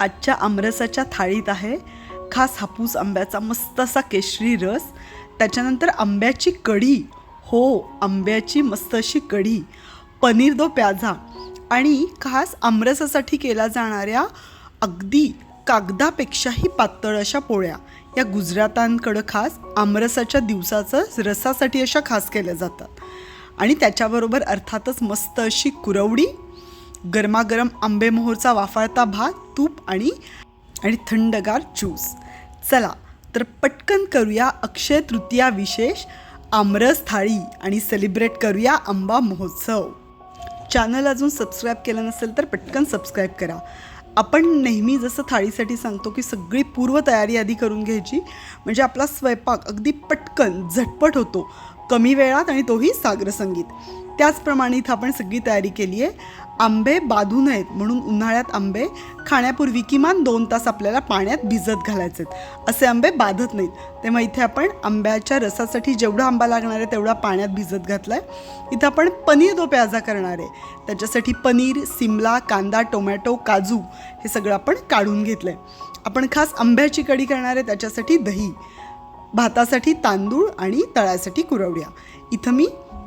आजच्या आमरसाच्या थाळीत आहे खास हापूस आंब्याचा मस्त असा केशरी रस. त्याच्यानंतर आंब्याची कढी. हो आंब्याची मस्त अशी कढी. पनीर दो प्याझा. आणि खास आमरसासाठी केल्या जाणाऱ्या अगदी कागदापेक्षाही पातळ अशा पोळ्या. या गुजरातांकडं खास आमरसाच्या दिवसाचं रसासाठी अशा खास केल्या जातात. आणि त्याच्याबरोबर अर्थातच मस्त अशी कुरवडी गरमागरम आंबेमोहोरचा वाफाळता भात तूप आणि आणि थंडगार ज्यूस चला तर पटकन करूया अक्षय तृतीया विशेष आमरस थाळी आणि सेलिब्रेट करूया आंबा महोत्सव. चॅनल अजून सबस्क्राईब केलं नसेल तर पटकन सबस्क्राईब करा. आपण नेहमी जसं थाळीसाठी सांगतो की सगळी पूर्वतयारी आधी करून घ्यायची म्हणजे आपला स्वयंपाक अगदी पटकन झटपट होतो कमी वेळात आणि तोही सागर संगीत त्याचप्रमाणे इथं आपण सगळी तयारी केली आहे आंबे बाधू नयेत म्हणून उन्हाळ्यात आंबे खाण्यापूर्वी किमान दोन तास आपल्याला पाण्यात भिजत घालायचे असे आंबे बाधत नाहीत. तेव्हा इथे आपण आंब्याच्या रसासाठी जेवढा आंबा लागणार आहे तेवढा पाण्यात भिजत घातला आहे इथं आपण पनीर दो प्याजा करणार आहे. त्याच्यासाठी पनीर सिमला कांदा टोमॅटो काजू हे सगळं आपण काढून घेतलं आहे आपण खास आंब्याची कढी करणार आहे त्याच्यासाठी दही भातासाठी तांदूळ आणि तळ्यासाठी कुरवड्या. इथं मी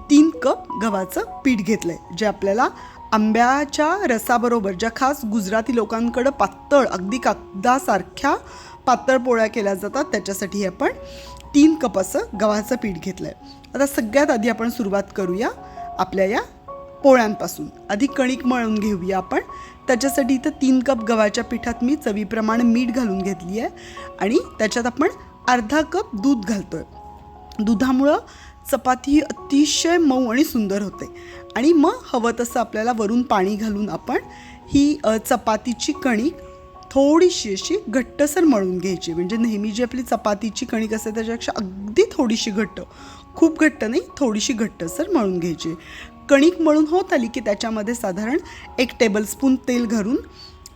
तीन कप गव्हाचं पीठ घेतलं आहे जे आपल्याला आंब्याच्या रसाबरोबर ज्या खास गुजराती लोकांकडं पातळ अगदी कागदासारख्या पातळ पोळ्या केल्या जातात त्याच्यासाठी हे आपण तीन कप असं गव्हाचं पीठ घेतलं आहे आता सगळ्यात आधी आपण सुरुवात करूया आपल्या या पोळ्यांपासून. आधी कणिक मळून घेऊया आपण. त्याच्यासाठी इथं तीन कप गव्हाच्या पिठात मी चवीप्रमाणे मीठ घालून घेतली आहे आणि त्याच्यात आपण अर्धा कप दूध घालतो आहे दुधामुळं चपाती ही अतिशय मऊ आणि सुंदर होते. आणि मग हवं तसं आपल्याला वरून पाणी घालून आपण ही चपातीची कणिक थोडीशी अशी घट्टसर मळून घ्यायची. म्हणजे नेहमी जी आपली चपातीची कणिक असते त्याच्यापेक्षा अगदी थोडीशी घट्ट खूप घट्ट नाही थोडीशी घट्टसर मळून घ्यायची. कणिक मळून होत आली की त्याच्यामध्ये साधारण एक टेबलस्पून तेल घालून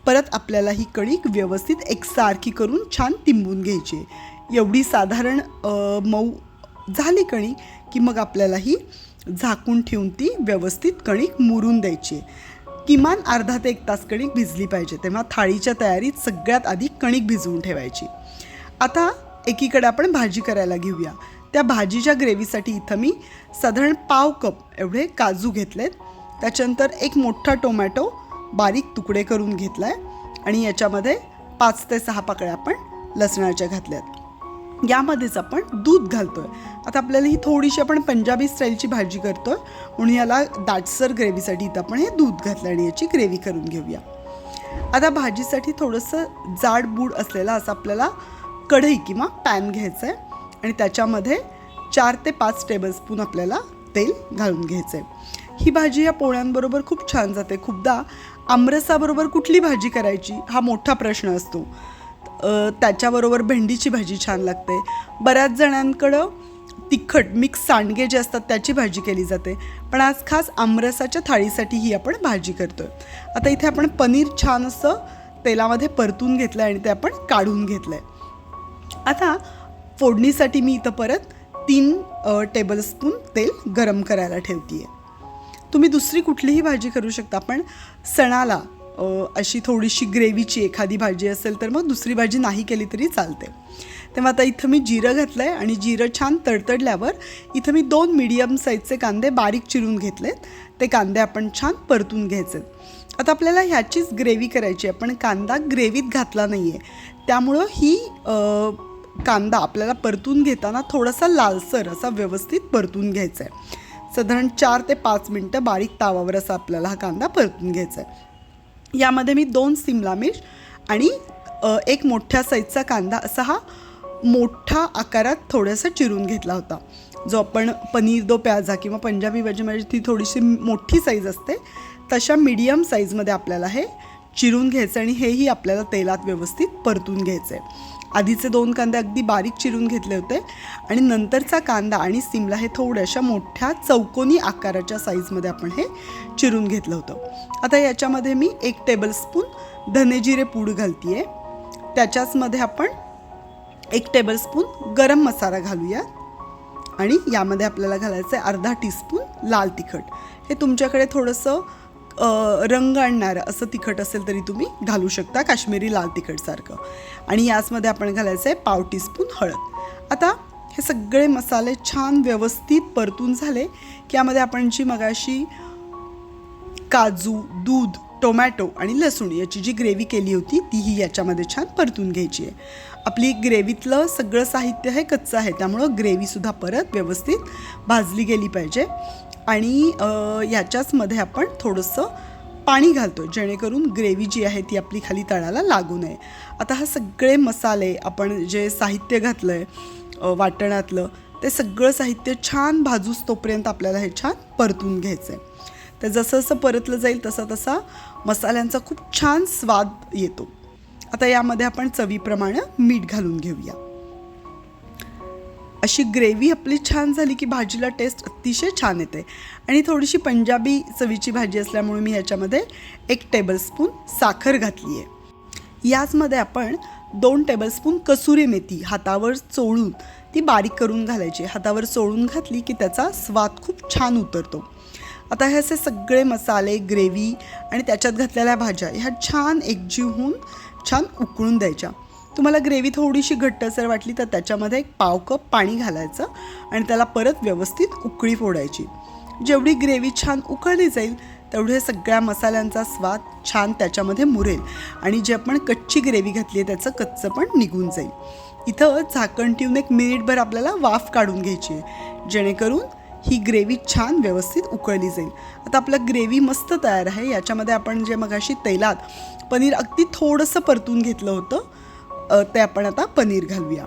परत आपल्याला ही कणिक व्यवस्थित एकसारखी करून छान तिंबून घ्यायची. एवढी साधारण मऊ झाली कणिक की मग आपल्याला ही झाकून ठेवून ती व्यवस्थित कणिक मुरून द्यायची. किमान अर्धा ते एक तास कणिक भिजली पाहिजे. तेव्हा थाळीच्या तयारीत सगळ्यात आधी कणिक भिजवून ठेवायची. आता एकीकडे आपण भाजी करायला घेऊया. त्या भाजीच्या ग्रेव्हीसाठी इथं मी साधारण पाव कप एवढे काजू घेतलेत. त्याच्यानंतर एक मोठा टोमॅटो बारीक तुकडे करून घेतला आहे आणि याच्यामध्ये पाच ते सहा पाकळ्या आपण लसणाच्या घातल्यात. यामध्येच आपण दूध घालतोय. आता आपल्याला ही थोडीशी आपण पंजाबी स्टाईलची भाजी करतोय. म्हणून याला दाटसर ग्रेव्हीसाठी इथं आपण हे दूध घातलं आणि याची ग्रेव्ही करून घेऊया. आता भाजीसाठी थोडंसं जाड बूड असलेला असं आपल्याला कढई किंवा पॅन घ्यायचं आहे आणि त्याच्यामध्ये चार ते पाच टेबलस्पून आपल्याला तेल घालून घ्यायचं आहे ही भाजी या पोळ्यांबरोबर खूप छान जाते. खूपदा आमरसाबरोबर कुठली भाजी करायची हा मोठा प्रश्न असतो. त्याच्याबरोबर भेंडीची भाजी छान लागते. बऱ्याच जणांकडं तिखट मिक्स सांडगे जे असतात त्याची भाजी केली जाते. पण आज खास आमरसाच्या थाळीसाठी ही आपण भाजी करतो आहे आता इथे आपण पनीर छान असं तेलामध्ये परतून घेतलं आहे आणि ते आपण काढून घेतलं आहे आता फोडणीसाठी मी इथं परत तीन टेबलस्पून तेल गरम करायला ठेवते आहे तुम्ही दुसरी कुठलीही भाजी करू शकता पण सणाला अशी थोडीशी ग्रेव्हीची एखादी भाजी असेल तर मग दुसरी भाजी नाही केली तरी चालते. तेव्हा आता इथं मी जिरं घातलं आहे आणि जिरं छान तडतडल्यावर इथं मी दोन मीडियम साईजचे कांदे बारीक चिरून घेतलेत. ते कांदे आपण छान परतून घ्यायचे. आता आपल्याला ह्याचीच ग्रेव्ही करायची आहे. पण कांदा ग्रेव्हीत घातला नाही आहे त्यामुळं ही कांदा आपल्याला परतून घेताना थोडासा लालसर असा व्यवस्थित परतून घ्यायचा आहे साधारण चार ते पाच मिनटं बारीक तावावर असा आपल्याला हा कांदा परतून घ्यायचा आहे यामध्ये मी दोन सिमला मिर्च आणि एक मोठ्या साईजचा कांदा असा हा मोठा आकारात थोडासा चिरून घेतला होता. जो आपण पनीर दो प्याजा किंवा पंजाबी भाजीमध्ये म्हणजे ती थोडीशी मोठी साईज असते. तशा मीडियम साईजमध्ये आपल्याला हे चिरून घ्यायचं आणि हेही आपल्याला तेलात व्यवस्थित परतून घ्यायचं आहे आधीचे दोन कांदे अगदी बारीक चिरून घेतले होते आणि नंतरचा कांदा आणि सिमला हे थोड्याशा मोठ्या चौकोनी आकाराच्या साईजमध्ये आपण हे चिरून घेतलं होतं. आता याच्यामध्ये मी एक टेबलस्पून धनेजिरे पूड घालते आहे त्याच्याचमध्ये आपण एक टेबलस्पून गरम मसाला घालूया आणि यामध्ये आपल्याला घालायचं आहे अर्धा टीस्पून लाल तिखट. हे तुमच्याकडे थोडंसं रंग आणणारं असं तिखट असेल तरी तुम्ही घालू शकता काश्मीरी लाल तिखटसारखं आणि याचमध्ये आपण घालायचं आहे पाव टीस्पून हळद. आता हे सगळे मसाले छान व्यवस्थित परतून झाले की यामध्ये आपण जी मगाशी काजू दूध टोमॅटो आणि लसूण याची जी ग्रेव्ही केली होती तीही याच्यामध्ये छान परतून घ्यायची आहे. आपली ग्रेव्हीतलं सगळं साहित्य हे कच्चं आहे त्यामुळं ग्रेव्हीसुद्धा परत व्यवस्थित भाजली गेली पाहिजे. आणि याच्याचमध्ये आपण थोडंसं पाणी घालतो जेणेकरून ग्रेव्ही जी आहे ती आपली खाली तळाला लागू नये. आता हा सगळे मसाले आपण जे साहित्य घातलं आहे वाटणातलं ते सगळं साहित्य छान भाजूस तोपर्यंत आपल्याला हे छान परतून घ्यायचं आहे तर जसं जसं परतलं जाईल तसा तसा मसाल्यांचा खूप छान स्वाद येतो. आता यामध्ये आपण चवीप्रमाणे मीठ घालून घेऊया. अशी ग्रेव्ही आपली छान झाली की भाजीला टेस्ट अतिशय छान येते. आणि थोडीशी पंजाबी चवीची भाजी असल्यामुळे मी ह्याच्यामध्ये एक टेबलस्पून साखर घातली आहे. याचमध्ये आपण दोन टेबलस्पून कसुरी मेथी हातावर चोळून ती बारीक करून घालायची. हातावर चोळून घातली की त्याचा स्वाद खूप छान उतरतो. आता हे असे सगळे मसाले ग्रेव्ही आणि त्याच्यात घातलेल्या भाज्या ह्या छान एकजीव होऊन छान उकळून द्यायच्या. तुम्हाला ग्रेव्ही थोडीशी घट्टसर वाटली तर त्याच्यामध्ये एक पाव कप पाणी घालायचं आणि त्याला परत व्यवस्थित उकळी फोडायची. जेवढी ग्रेव्ही छान उकळली जाईल तेवढे सगळ्या मसाल्यांचा स्वाद छान त्याच्यामध्ये मुरेल आणि जे आपण कच्ची ग्रेव्ही घातली आहे त्याचं कच्चं पण निघून जाईल. इथं झाकण ठेवून एक मिनिटभर आपल्याला वाफ काढून घ्यायची आहे. जेणेकरून ही ग्रेव्ही छान व्यवस्थित उकळली जाईल. आता आपलं ग्रेव्ही मस्त तयार आहे. याच्यामध्ये आपण जे मगाशी तेलात पनीर अगदी थोडंसं परतून घेतलं होतं ते आपण आता पनीर घालूया.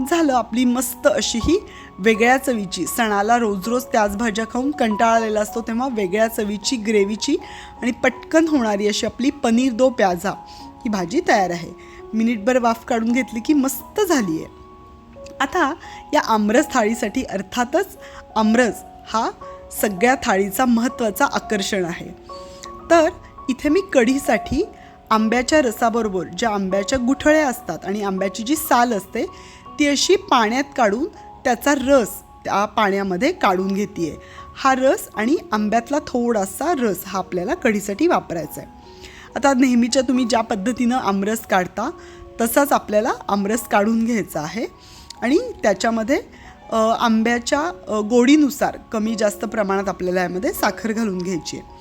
झालं आपली मस्त अशी ही वेगळ्या चवीची. सणाला रोज रोज त्याच भाज्या खाऊन कंटाळलेला असतो तेव्हा वेगळ्या चवीची ग्रेव्हीची आणि पटकन होणारी अशी आपली पनीर दो प्याजा ही भाजी तयार आहे. मिनिटभर वाफ काढून घेतली की मस्त झाली आहे आता या आमरस थाळीसाठी अर्थातच आमरस हा सगळ्या थाळीचा महत्त्वाचा आकर्षण आहे. तर इथे मी कढीसाठी आंब्याच्या रसाबरोबर ज्या आंब्याच्या गुठळ्या असतात आणि आंब्याची जी साल असते ती अशी पाण्यात काढून त्याचा रस त्या पाण्यामध्ये काढून घेते हा रस आणि आंब्यातला थोडासा रस हा आपल्याला कढीसाठी वापरायचा आहे आता नेहमीच्या तुम्ही ज्या पद्धतीनं आमरस काढता तसाच आपल्याला आमरस काढून घ्यायचा आहे. आणि त्याच्यामध्ये आंब्याच्या गोडीनुसार कमी जास्त प्रमाणात आपल्याला यामध्ये साखर घालून घ्यायची आहे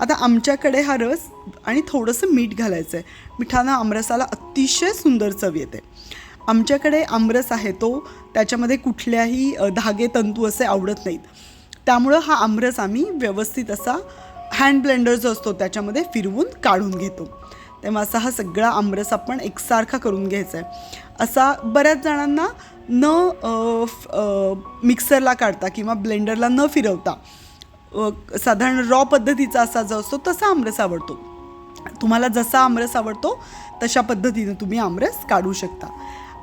आता आमच्याकडे हा रस आणि थोडंसं मीठ घालायचं आहे मिठानं आमरसाला अतिशय सुंदर चव येते. आमच्याकडे आमरस आहे तो त्याच्यामध्ये कुठल्याही धागे तंतू असे आवडत नाहीत. त्यामुळं हा आमरस आम्ही व्यवस्थित असा हँड ब्लेंडर जो असतो त्याच्यामध्ये फिरवून काढून घेतो. तेव्हा असा हा सगळा आमरस आपण एकसारखा करून घ्यायचा आहे असा बऱ्याच जणांना न मिक्सरला काढता किंवा ब्लेंडरला न फिरवता साधारण रॉ पद्धतीचा असा जो असतो तसा आमरस आवडतो. तुम्हाला जसा आमरस आवडतो तशा पद्धतीनं तुम्ही आमरस काढू शकता.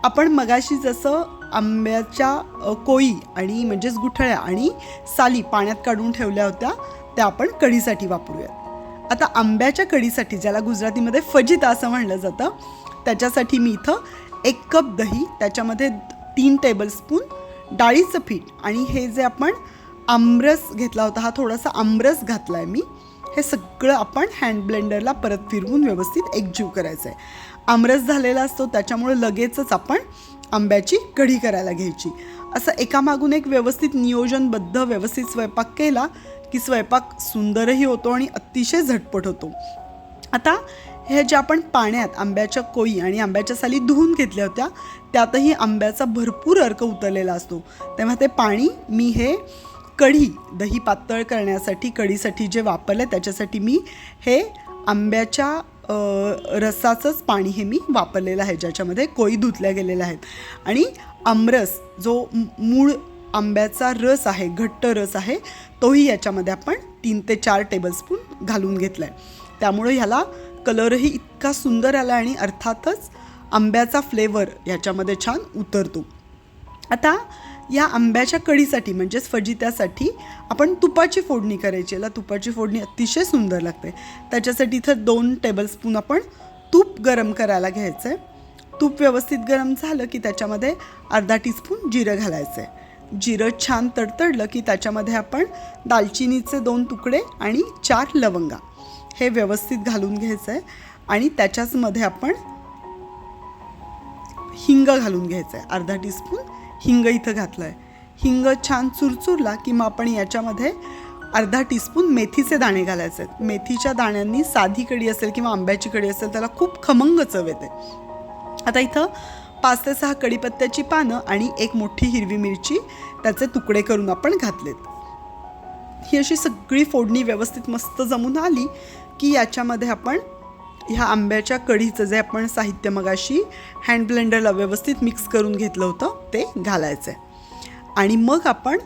आपण मगाशी जसं आंब्याच्या कोळी आणि म्हणजेच गुठळ्या आणि साली पाण्यात काढून ठेवल्या होत्या त्या आपण कढीसाठी वापरूयात. आता आंब्याच्या कढीसाठी ज्याला गुजरातीमध्ये फजिता असं म्हणलं जातं त्याच्यासाठी मी इथं एक कप दही त्याच्यामध्ये तीन टेबलस्पून डाळीचं पीठ आणि हे जे आपण आमरस घेतला होता. हा थोडासा आमरस घातला आहे मी. हे सगळं आपण हँड ब्लेंडरला परत फिरवून व्यवस्थित एकजीव करायचं आहे आमरस झालेला असतो त्याच्यामुळे लगेचच आपण आंब्याची कढी करायला घ्यायची. असं एकामागून एक व्यवस्थित नियोजनबद्ध व्यवस्थित स्वयंपाक केला की स्वयंपाक सुंदरही होतो आणि अतिशय झटपट होतो. आता हे जे आपण पाण्यात आंब्याच्या कोई आणि आंब्याच्या साली धुवून घेतल्या होत्या त्यातही आंब्याचा भरपूर अर्क उतरलेला असतो. तेव्हा ते पाणी मी हे कढी दही पातळ करण्यासाठी कढीसाठी जे वापरलं त्याच्यासाठी मी हे आंब्याच्या रसाचंच पाणी हे मी वापरलेलं आहे ज्याच्यामध्ये कोळी धुतल्या गेलेल्या आहेत. आणि आमरस जो मूळ आंब्याचा रस आहे घट्ट रस आहे तोही याच्यामध्ये आपण तीन ते चार टेबलस्पून घालून घेतला आहे त्यामुळे ह्याला कलरही इतका सुंदर आला आणि अर्थातच आंब्याचा फ्लेवर ह्याच्यामध्ये छान उतरतो. आता या आंब्याच्या कढीसाठी म्हणजेच फजित्यासाठी आपण तुपाची फोडणी करायची. याला तुपाची फोडणी अतिशय सुंदर लागते. त्याच्यासाठी इथं दोन टेबलस्पून आपण तूप गरम करायला घ्यायचं आहे तूप व्यवस्थित गरम झालं की त्याच्यामध्ये अर्धा टीस्पून जिरं घालायचं आहे जिरं छान तडतडलं की त्याच्यामध्ये आपण दालचिनीचे दोन तुकडे आणि चार लवंगा हे व्यवस्थित घालून घ्यायचं आहे आणि त्याच्याचमध्ये आपण हिंग घालून घ्यायचं आहे अर्धा टीस्पून हिंग इथं घातलं आहे हिंग छान चुरचुरला की मग आपण याच्यामध्ये अर्धा टीस्पून मेथीचे दाणे घालायचे. आहेत मेथीच्या दाण्यांनी साधी कढी असेल किंवा आंब्याची कढी असेल त्याला खूप खमंग चव येते. आता इथं पाच ते सहा कढीपत्त्याची पानं आणि एक मोठी हिरवी मिरची त्याचे तुकडे करून आपण घातलेत. ही अशी सगळी फोडणी व्यवस्थित मस्त जमून आली की याच्यामध्ये आपण ह्या आंब्याच्या कढीचं जे आपण साहित्य मगाशी हँड ब्लेंडरला व्यवस्थित मिक्स करून घेतलं होतं ते घालायचं आहे आणि मग आपण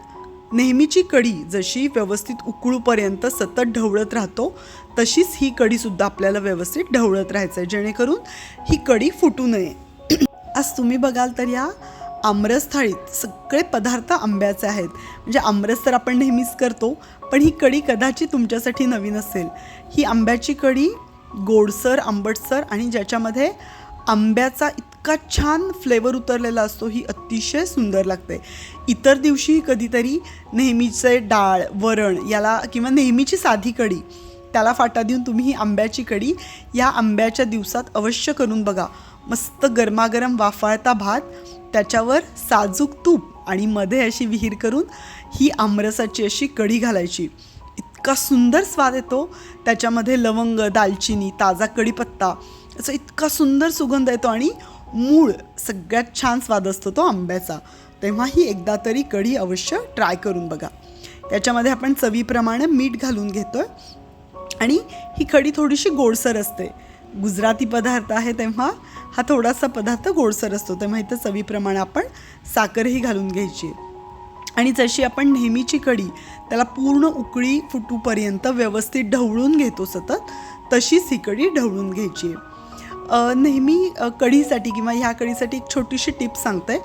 नेहमीची कढी जशी व्यवस्थित उकळूपर्यंत सतत ढवळत राहतो तशीच ही कढीसुद्धा आपल्याला व्यवस्थित ढवळत राहायचं आहे जेणेकरून ही कढी फुटू नये. आज तुम्ही बघाल तर या आमरस थाळीत सगळे पदार्थ आंब्याचे आहेत. म्हणजे आमरस तर आपण नेहमीच करतो पण ही कढी कदाचित तुमच्यासाठी नवीन असेल. ही आंब्याची कढी गोडसर आंबटसर आणि ज्याच्यामध्ये आंब्याचा इतका छान फ्लेवर उतरलेला असतो ही अतिशय सुंदर लागते. इतर दिवशी कधीतरी नेहमीचे डाळ वरण याला किंवा नेहमीची साधी कढी त्याला फाटा देऊन तुम्ही ही आंब्याची कढी या आंब्याच्या दिवसात अवश्य करून बघा. मस्त गरमागरम वाफाळता भात त्याच्यावर साजूक तूप आणि मध्ये अशी विहीर करून ही आमरसाची अशी कढी घालायची. इतका सुंदर स्वाद येतो. त्याच्यामध्ये लवंग दालचिनी ताजा कढीपत्ता असं इतका सुंदर सुगंध येतो आणि मूळ सगळ्यात छान स्वाद असतो तो आंब्याचा. तेव्हा ही एकदा तरी कढी अवश्य ट्राय करून बघा. त्याच्यामध्ये आपण चवीप्रमाणे मीठ घालून घेतो आणि ही कढी थोडीशी गोडसर असते. गुजराती पदार्थ आहे तेव्हा हा थोडासा पदार्थ गोडसर असतो. तेव्हा इथं चवीप्रमाणे आपण साखरही घालून घ्यायची. आणि जशी आपण नेहमीची कढी त्याला पूर्ण उकळी फुटूपर्यंत व्यवस्थित ढवळून घेतो सतत तशीच ही कढी ढवळून घ्यायची आहे. नेहमी कढीसाठी किंवा ह्या कढीसाठी एक छोटीशी टिप सांगते.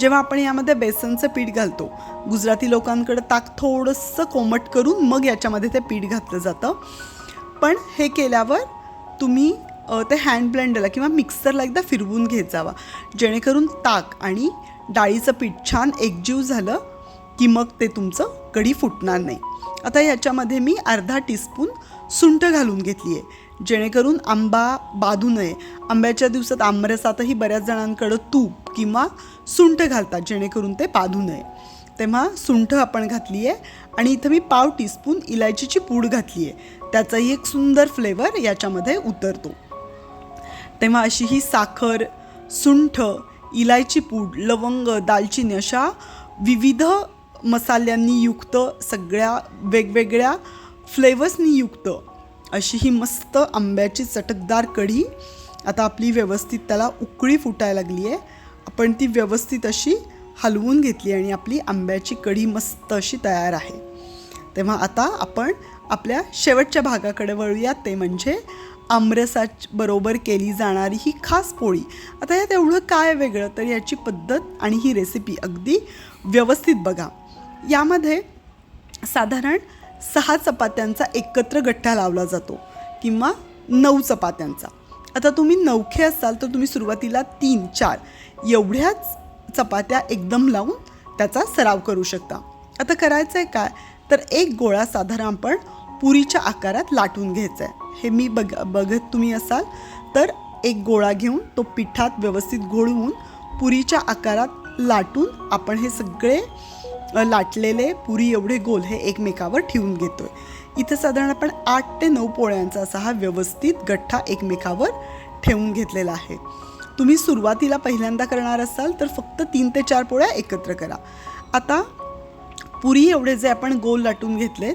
जेव्हा आपण यामध्ये बेसनचं पीठ घालतो गुजराती लोकांकडे ताक थोडंसं कोमट करून मग याच्यामध्ये ते पीठ घातलं जातं. पण हे केल्यावर तुम्ही ते हँड ब्लेंडरला किंवा मिक्सरला एकदा फिरवून घेत जावा. जेणेकरून ताक आणि डाळीचं पीठ छान एकजीव झालं की मग ते तुमचं कढी फुटणार नाही. आता याच्यामध्ये मी अर्धा टीस्पून सुंठ घालून घेतली आहे. जेणेकरून आंबा बाधू नये. आंब्याच्या दिवसात आंबरसातही बऱ्याच जणांकडं तूप किंवा सुंठ घालतात जेणेकरून ते बाधू नये. तेव्हा सुंठ आपण घातली आहे आणि इथं मी पाव टीस्पून इलायचीची पूड घातली आहे. त्याचाही एक सुंदर फ्लेवर याच्यामध्ये उतरतो. तेव्हा अशी ही साखर सुंठ इलायची पूड लवंग दालचिनी अशा विविध मसाल्यांनी युक्त सगळ्या वेगवेगळ्या फ्लेवर्सनी युक्त अशी ही मस्त आंब्याची चटकदार कढी आता आपली व्यवस्थित त्याला उकळी फुटायला लागली आहे. आपण ती व्यवस्थित अशी हलवून घेतली आणि आपली आंब्याची कढी मस्त अशी तयार आहे. तेव्हा आता आपण आपल्या शेवटच्या भागाकडे वळूयात. ते म्हणजे आमरसाच बरोबर केली जाणारी ही खास पोळी. आता यात एवढं काय वेगळं? तर याची पद्धत आणि ही रेसिपी अगदी व्यवस्थित बघा. यामध्ये साधारण सहा चपात्यांचा एकत्र गठ्ठा लावला जातो किंवा नऊ चपात्यांचा. आता तुम्ही नवखे असाल तर तुम्ही सुरुवातीला तीन चार एवढ्याच चपात्या एकदम लावून त्याचा सराव करू शकता. आता करायचं आहे काय? तर एक गोळा साधारण आपण पुरीच्या आकारात लाटून घ्यायचा आहे हे मी बघ बघत तुम्ही असाल तर एक गोळा घेऊन तो पिठात व्यवस्थित घोळवून पुरीच्या आकारात लाटून आपण हे सगळे लाटलेले पुरी एवढे गोल हे एकमेकावर ठेवून घेतोय. इथं साधारण आपण आठ ते नऊ पोळ्यांचा असा हा व्यवस्थित गठ्ठा एकमेकावर ठेवून घेतलेला आहे. तुम्ही सुरुवातीला पहिल्यांदा करणार असाल तर फक्त तीन ते चार पोळ्या एकत्र करा. आता पुरी एवढे जे आपण गोल लाटून घेतलेत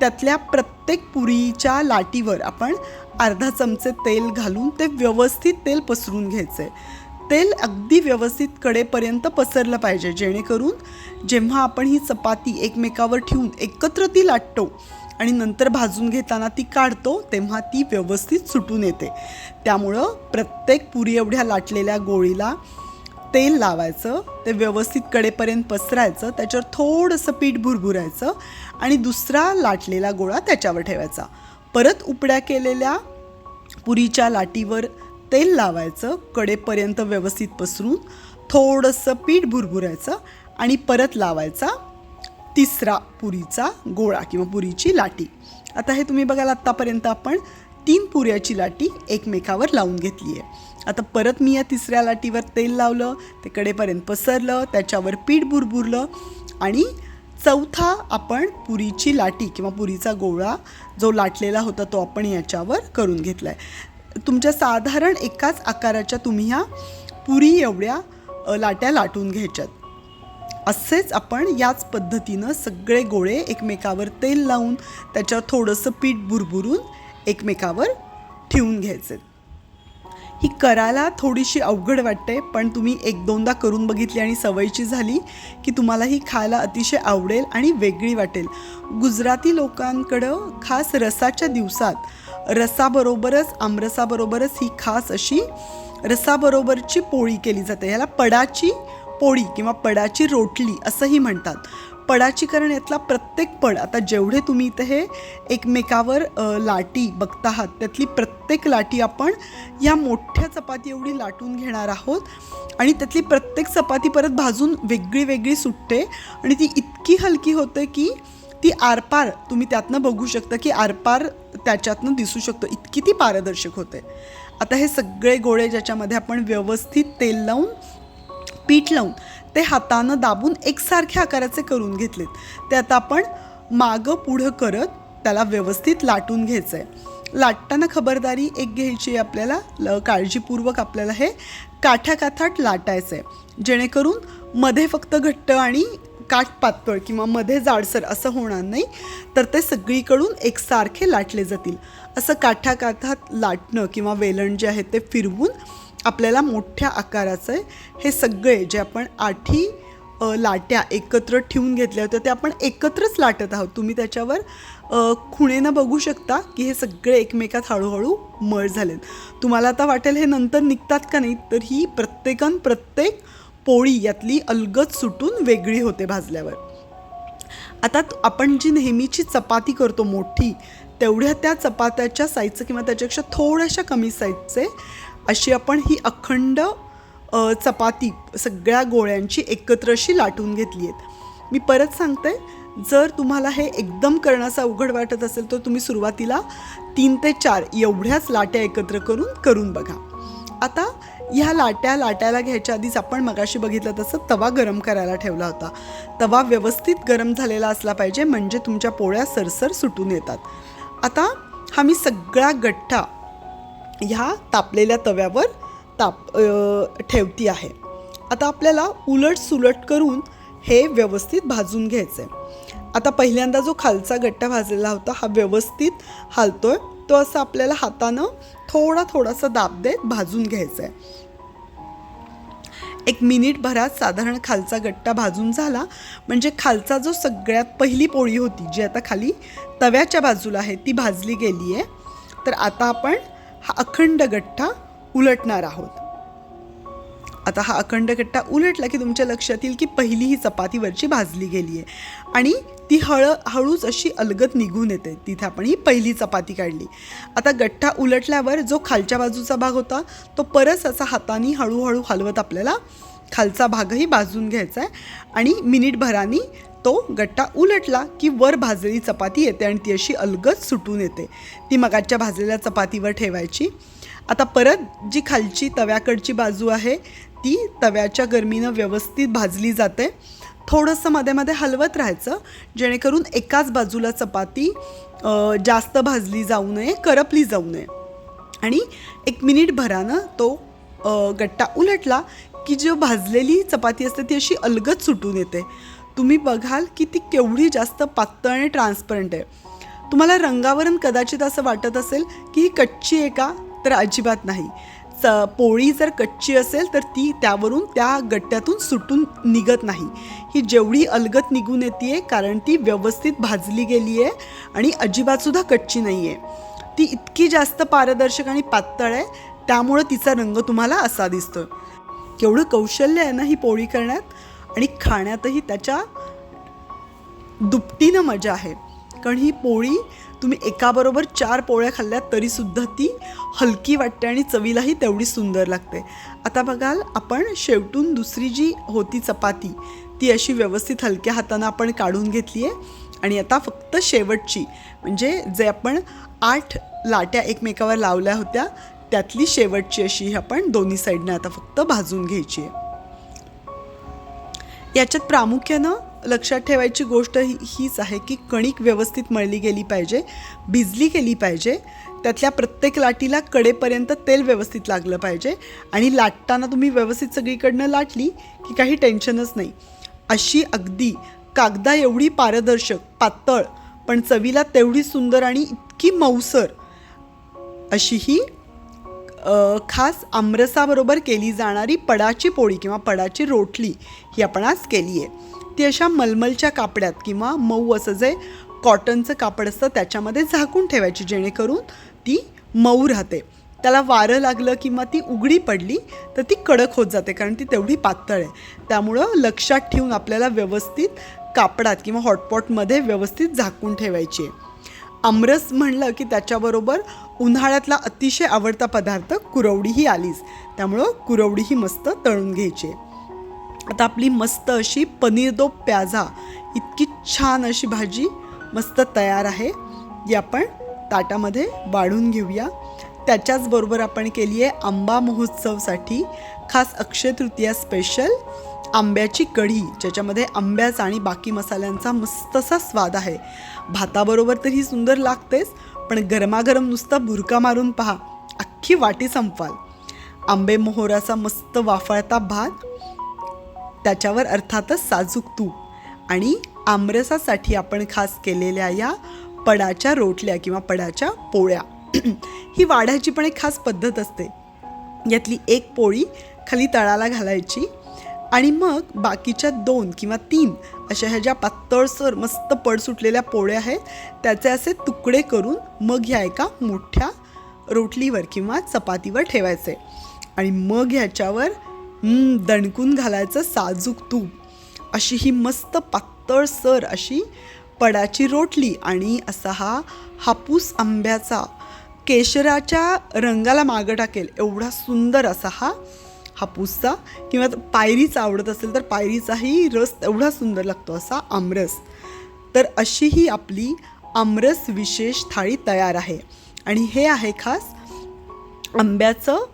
त्यातल्या प्रत्येक पुरीच्या लाटीवर आपण अर्धा चमचे तेल घालून ते व्यवस्थित तेल पसरून घ्यायचं आहे तेल अगदी व्यवस्थित कडेपर्यंत पसरलं पाहिजे. जेणेकरून जेव्हा आपण ही चपाती एकमेकावर ठेवून एकत्र ती लाटतो आणि नंतर भाजून घेताना ती काढतो तेव्हा ती व्यवस्थित सुटून येते. त्यामुळं प्रत्येक पुरी एवढ्या लाटलेल्या गोळीला तेल लावायचं ते व्यवस्थित कडेपर्यंत पसरायचं त्याच्यावर थोडंसं पीठ भुरभुरायचं आणि दुसरा लाटलेला गोळा त्याच्यावर ठेवायचा. परत उपड्या केलेल्या पुरीच्या लाटीवर तेल लावायचं कडेपर्यंत व्यवस्थित पसरून थोडंसं पीठ भुरभुरायचं आणि परत लावायचा तिसरा पुरीचा गोळा किंवा पुरीची लाटी. आता हे तुम्ही बघाल आत्तापर्यंत आपण तीन पुऱ्याची लाटी एकमेकावर लावून घेतली आहे आता परत मी या तिसऱ्या लाटीवर तेल लावलं ते कडेपर्यंत पसरलं त्याच्यावर पीठ बुरबुरलं आणि चौथा आपण पुरीची लाटी किंवा पुरीचा गोळा जो लाटलेला होता तो आपण याच्यावर करून घेतला आहे तुमच्या साधारण एकाच आकाराच्या तुम्ही ह्या पुरी एवढ्या लाट्या लाटून घ्यायच्यात. असेच आपण याच पद्धतीनं सगळे गोळे एकमेकावर तेल लावून त्याच्यावर थोडंसं पीठ बुरबुरून एकमेकावर ठेवून घ्यायचे. ही करायला थोडीशी अवघड वाटते पण तुम्ही एक दोनदा करून बघितली आणि सवयीची झाली की तुम्हाला ही खायला अतिशय आवडेल आणि वेगळी वाटेल. गुजराती लोकांकडं खास रसाच्या दिवसात रसाबरोबरच आमरसाबरोबरच ही खास अशी रसाबरोबरची पोळी केली जाते. ह्याला पडाची पोळी किंवा पडाची रोटली असंही म्हणतात. पडाची कारण यातला प्रत्येक पड आता जेवढे तुम्ही इथे हे एकमेकावर लाटी बघता आहात त्यातली प्रत्येक लाटी आपण या मोठ्या चपाती एवढी लाटून घेणार आहोत आणि त्यातली प्रत्येक चपाती परत भाजून वेगळी वेगळी सुटते आणि ती इतकी हलकी होते की ती आरपार तुम्ही त्यातनं बघू शकता की आरपार त्याच्यातनं दिसू शकतो. इतकी ती पारदर्शक होते. आता हे सगळे गोळे ज्याच्यामध्ये आपण व्यवस्थित तेल लावून पीठ लावून ते हातानं दाबून एकसारख्या आकाराचे करून घेतलेत. ते आता आपण मागं पुढं करत त्याला व्यवस्थित लाटून घ्यायचं आहे लाटताना खबरदारी एक घ्यायची आहे आपल्याला. ल काळजीपूर्वक आपल्याला हे काठ्या लाटायचं आहे जेणेकरून मध्ये फक्त घट्ट आणि काठ पातळ किंवा मध्ये जाडसर असं होणार नाही तर ते सगळीकडून एकसारखे लाटले जातील. असं काठ्या काठात लाटणं किंवा वेलण जे आहे ते फिरवून आपल्याला मोठ्या आकाराचं हे सगळे जे आपण आठी लाट्या एकत्र ठेवून घेतल्या होत्या ते आपण एकत्रच लाटत आहोत. तुम्ही त्याच्यावर खुणेनं बघू शकता की हे सगळे एकमेकात हळूहळू मळ झालेत. तुम्हाला आता वाटेल हे नंतर निघतात का नाही तर ही प्रत्येकान प्रत्येक पोळी यातली अलगद सुटून वेगळी होते भाजल्यावर. आता आपण जी नेहमीची चपाती करतो मोठी तेवढ्या त्या चपात्याच्या साईजचं किंवा त्याच्यापेक्षा थोड्याशा कमी साईजचे अशी आपण ही अखंड चपाती सगळ्या गोळ्यांची एकत्र अशी लाटून घेतली आहेत. मी परत सांगते जर तुम्हाला हे एकदम करण्याचं अवघड वाटत असेल तर तुम्ही सुरुवातीला तीन ते चार एवढ्याच लाट्या एकत्र करून करून बघा. आता ह्या लाट्या लाटायला घ्यायच्या आधीच आपण मगाशी बघितलं तसं तवा गरम करायला ठेवला होता. तवा व्यवस्थित गरम झालेला असला पाहिजे म्हणजे तुमच्या पोळ्या सरसर सुटून येतात. आता हा मी सगळा गठ्ठा ह्या तापलेल्या तव्यावर ताप ठेवती आहे. आता आपल्याला उलट सुलट करून हे व्यवस्थित भाजून घ्यायचं आहे आता पहिल्यांदा जो खालचा गट्टा भाजलेला होता हा व्यवस्थित हालतो आहे तो असं आपल्याला हातानं थोडा थोडासा दाब देत भाजून घ्यायचा आहे एक मिनिटभरात साधारण खालचा गट्टा भाजून झाला. म्हणजे खालचा जो सगळ्यात पहिली पोळी होती जी आता खाली तव्याच्या बाजूला आहे ती भाजली गेली आहे तर आता आपण हा अखंड गट्टा उलटणार आहोत. आता हा अखंड गट्टा उलटला की तुमच्या लक्षात येईल की पहिली ही चपातीवरची भाजली गेली आहे. आणि ती हळ हळूच अशी अलगत निघून येते. तिथे आपण ही पहिली चपाती काढली. आता गट्टा उलटल्यावर जो खालच्या बाजूचा भाग होता तो परत असा हाताने हळूहळू हलवत आपल्याला खालचा भागही भाजून घ्यायचा आहे. आणि मिनिटभराने तो गट्टा उलटला की वर भाजलेली चपाती येते आणि ती अशी अलगद सुटून येते. ती मगाच्या भाजलेल्या चपातीवर ठेवायची. आता परत जी खालची तव्याकडची बाजू आहे ती तव्याच्या गरमीनं व्यवस्थित भाजली जाते. थोडंसं मध्ये मध्ये हलवत राहायचं. जेणेकरून एकाच बाजूला चपाती जास्त भाजली जाऊ नये करपली जाऊ नये. आणि एक मिनिटभरानं तो गट्टा उलटला की जो भाजलेली चपाती असते ती अशी अलगद सुटून येते. तुम्ही बघाल की ती केवढी जास्त पातळ आणि ट्रान्सपरंट आहे. तुम्हाला रंगावरून कदाचित असं वाटत असेल की ही कच्ची आहे का? तर अजिबात नाही. च पोळी जर कच्ची असेल तर ती त्यावरून त्या गट्ट्यातून सुटून निघत नाही. ही जेवढी अलगत निघून येते कारण ती व्यवस्थित भाजली गेली आहे आणि अजिबातसुद्धा कच्ची नाही आहे ती इतकी जास्त पारदर्शक आणि पातळ आहे त्यामुळं तिचा रंग तुम्हाला असा दिसतो केवढं कौशल्य आहे ना ही पोळी करण्यात. आणि खाण्यातही त्याच्या दुपटीनं मजा आहे. कारण ही पोळी तुम्ही एकाबरोबर चार पोळ्या खाल्ल्यात तरीसुद्धा ती हलकी वाटते आणि चवीलाही तेवढी सुंदर लागते. आता बघाल आपण शेवटून दुसरी जी होती चपाती ती अशी व्यवस्थित हलक्या हातानं आपण काढून घेतली आहे आणि आता फक्त शेवटची म्हणजे जे आपण आठ लाट्या एकमेकावर लावल्या होत्या त्यातली शेवटची अशी ही आपण दोन्ही साईडनं आता फक्त भाजून घ्यायची आहे याच्यात प्रामुख्यानं लक्षात ठेवायची गोष्ट ही हीच आहे की कणिक व्यवस्थित मळली गेली पाहिजे भिजली गेली पाहिजे त्यातल्या प्रत्येक लाटीला कडेपर्यंत तेल व्यवस्थित लागलं पाहिजे आणि लाटताना तुम्ही व्यवस्थित सगळीकडनं लाटली की काही टेन्शनच नाही. अशी अगदी कागदा एवढी पारदर्शक पातळ पण चवीला तेवढी सुंदर आणि इतकी मऊसर अशी ही खास आमरसाबरोबर केली जाणारी पडाची पोळी किंवा पडाची रोटली ही आपण आज केली आहे ती अशा मलमलच्या कापड्यात किंवा मऊ असं जे कॉटनचं कापड असतं त्याच्यामध्ये झाकून ठेवायची जेणेकरून ती मऊ राहते. त्याला वारं लागलं किंवा ती उघडी पडली तर ती कडक होत जाते कारण ती तेवढी पातळ आहे. त्यामुळं लक्षात ठेवून आपल्याला व्यवस्थित कापडात किंवा हॉटपॉटमध्ये व्यवस्थित झाकून ठेवायची आहे. आमरस म्हणलं की त्याच्याबरोबर उन्हाळ्यातला अतिशय आवडता पदार्थ कुरवडी ही आलीच. त्यामुळं कुरवडी ही मस्त तळून घ्यायची आहे. आता आपली मस्त अशी पनीर दो प्याजा. इतकी छान अशी भाजी मस्त तयार आहे. जी आपण ताटामध्ये वाढून घेऊया. त्याच्याचबरोबर आपण केली आहे आंबा महोत्सवसाठी खास अक्षय तृतीया स्पेशल आंब्याची कढी ज्याच्यामध्ये आंब्याचा आणि बाकी मसाल्यांचा मस्त असा स्वाद आहे. भाताबरोबर तर ही सुंदर लागतेच पण गरमागरम नुसता भुरका मारून पहा अख्खी वाटी संपवाल. आंबे मोहोराचा मस्त वाफळता भात त्याच्यावर अर्थातच साजूक तूप आणि आमरसासाठी आपण खास केलेल्या या पडाच्या रोटल्या किंवा पडाच्या पोळ्या. ही वाढायची पण एक खास पद्धत असते. यातली एक पोळी खाली तळाला घालायची आणि मग बाकीच्या दोन किंवा तीन अशा ह्या ज्या पातळसर मस्त पड सुटलेल्या पोळ्या आहेत त्याचे असे तुकडे करून मग ह्या एका मोठ्या रोटलीवर किंवा चपातीवर ठेवायचे. आणि मग ह्याच्यावर दणकून घालायचं साजूक तूप. अशी ही मस्त पातळसर अशी पडाची रोटली आणि असा हा हापूस आंब्याचा केशराच्या रंगाला मागं टाकेल. एवढा सुंदर असा हा हापूसचा. किंवा पायरीचा आवडत असेल तर पायरीचाही रस एवढा सुंदर लागतो असा आमरस. तर अशी ही आपली आमरस विशेष थाळी तयार आहे. आणि हे आहे खास आंब्याचं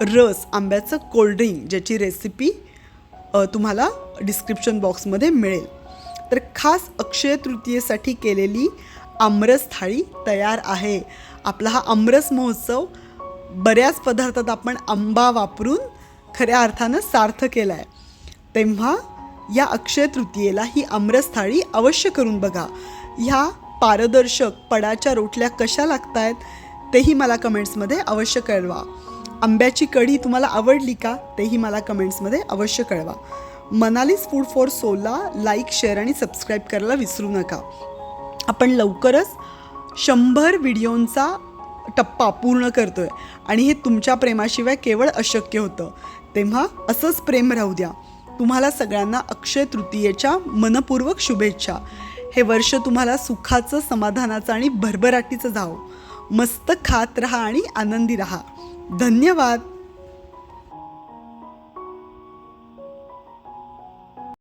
रस आंब्याचं कोल्ड्रिंक ज्याची रेसिपी तुम्हाला डिस्क्रिप्शन बॉक्समध्ये मिळेल. तर खास अक्षय तृतीयेसाठी केलेली आमरस थाळी तयार आहे. आपला हा आमरस महोत्सव बऱ्याच पदार्थात आपण आंबा वापरून खऱ्या अर्थानं सार्थ केला आहे तेव्हा या अक्षय तृतीयेला ही आमरस थाळी अवश्य करून बघा. ह्या पारदर्शक पडाच्या रोटल्या कशा लागत आहेत तेही मला कमेंट्समध्ये अवश्य कळवा. आंब्याची कढी तुम्हाला आवडली का तेही मला कमेंट्समध्ये अवश्य कळवा. मनालीज फूड फॉर सोलला लाईक शेअर आणि सबस्क्राईब करायला विसरू नका. आपण लवकरच शंभर व्हिडिओंचा टप्पा पूर्ण करतोय आणि हे तुमच्या प्रेमाशिवाय केवळ अशक्य होतं. तेव्हा असंच प्रेम राहू द्या. तुम्हाला सगळ्यांना अक्षय तृतीयेच्या मनपूर्वक शुभेच्छा. हे वर्ष तुम्हाला सुखाचं समाधानाचं आणि भरभराटीचं जावं. मस्त खात राहा आणि आनंदी राहा. धन्यवाद.